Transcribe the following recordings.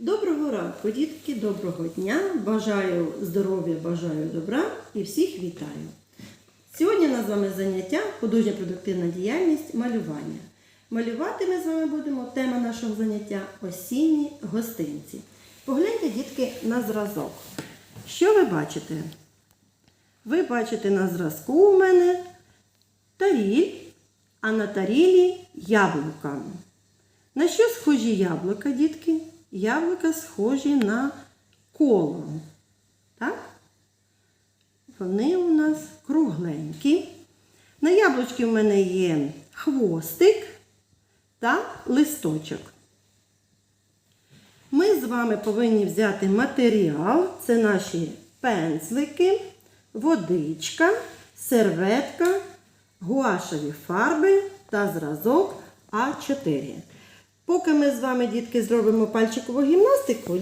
Доброго ранку, дітки, доброго дня. Бажаю здоров'я, бажаю добра і всіх вітаю. Сьогодні у нас з вами заняття художня продуктивна діяльність малювання. Малювати ми з вами будемо тема нашого заняття осінні гостинці. Погляньте, дітки, на зразок. Що ви бачите? Ви бачите на зразку у мене таріль, а на тарілі яблука. На що схожі яблука, дітки? Яблука схожі на коло. Так? Вони у нас кругленькі. На яблучки в мене є хвостик та листочок. Ми з вами повинні взяти матеріал. Це наші пензлики, водичка, серветка, гуашеві фарби та зразок А4. Поки ми з вами, дітки, зробимо пальчикову гімнастику,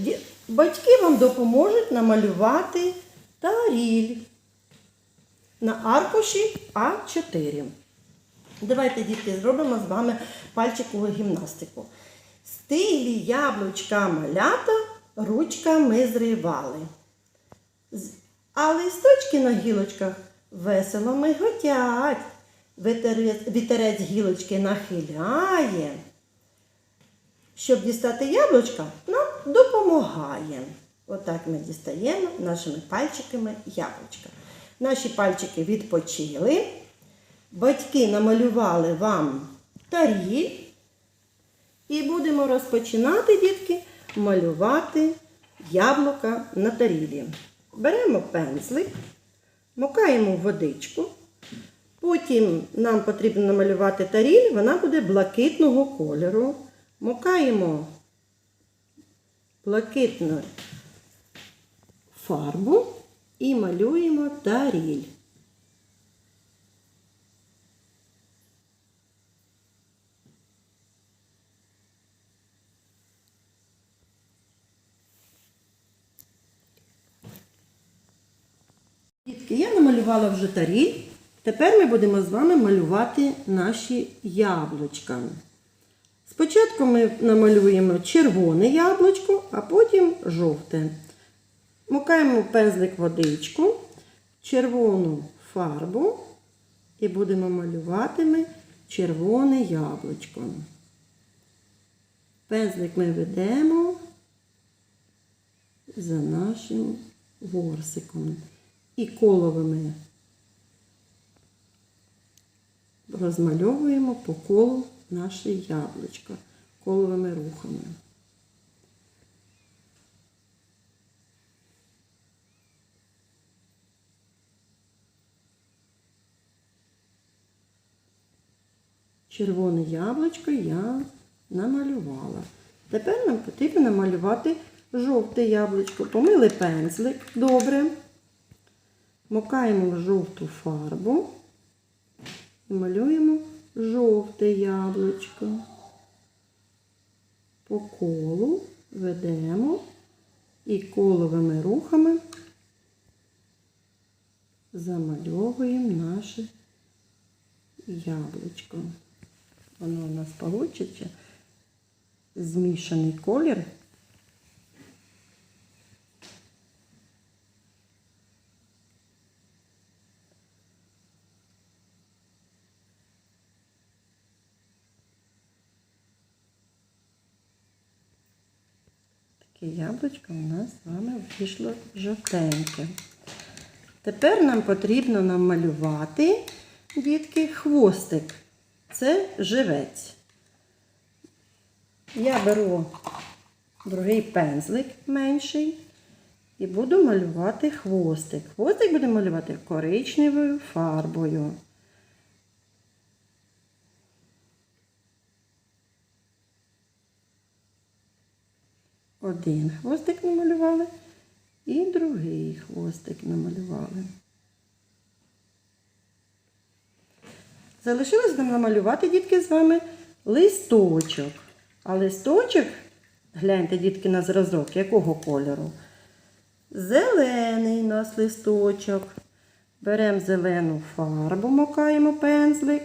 батьки вам допоможуть намалювати таріль на аркуші А4. Давайте, дітки, зробимо з вами пальчикову гімнастику. Стилі яблучка малята ручками зривали. А листочки на гілочках весело миготять. Вітерець, вітерець гілочки нахиляє. Щоб дістати яблучка, нам допомагає. Отак ми дістаємо нашими пальчиками яблучка. Наші пальчики відпочили. Батьки намалювали вам таріль. І будемо розпочинати, дітки, малювати яблука на тарілі. Беремо пензлик, мокаємо водичку. Потім нам потрібно намалювати таріль, вона буде блакитного кольору. Мокаємо блакитну фарбу і малюємо таріль. Я намалювала вже таріль. Тепер ми будемо з вами малювати наші яблучка. Спочатку ми намалюємо червоне яблучко, а потім жовте. Мукаємо пензлик водичку, червону фарбу і будемо малювати ми червоне яблучко. Пензлик ми ведемо за нашим ворсиком і коловими розмальовуємо по колу наше яблучко коловими рухами. Червоне яблучко я намалювала. Тепер нам потрібно намалювати жовте яблучко. Помили пензлик добре. Мокаємо в жовту фарбу і малюємо жовте яблучко. По колу ведемо і коловими рухами замальовуємо наше яблучко. Воно у нас вийде змішаний колір. Таке яблучко у нас з вами вийшло жовтеньке. Тепер нам потрібно намалювати, дітки, хвостик. Це живець. Я беру другий пензлик менший і буду малювати хвостик. Хвостик буду малювати коричневою фарбою. Один хвостик намалювали і другий хвостик намалювали. Залишилось нам намалювати, дітки, з вами листочок. А листочок, гляньте, дітки, на зразок, якого кольору? Зелений у нас листочок. Беремо зелену фарбу, макаємо пензлик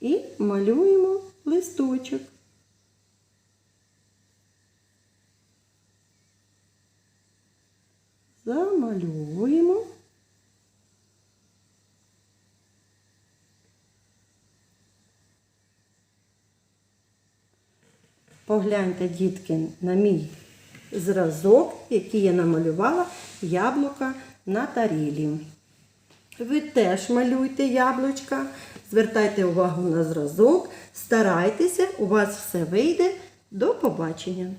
і малюємо листочок. Замальовуємо. Погляньте, дітки, на мій зразок, який я намалювала яблука на тарілі. Ви теж малюйте яблучка, звертайте увагу на зразок, старайтеся, у вас все вийде. До побачення!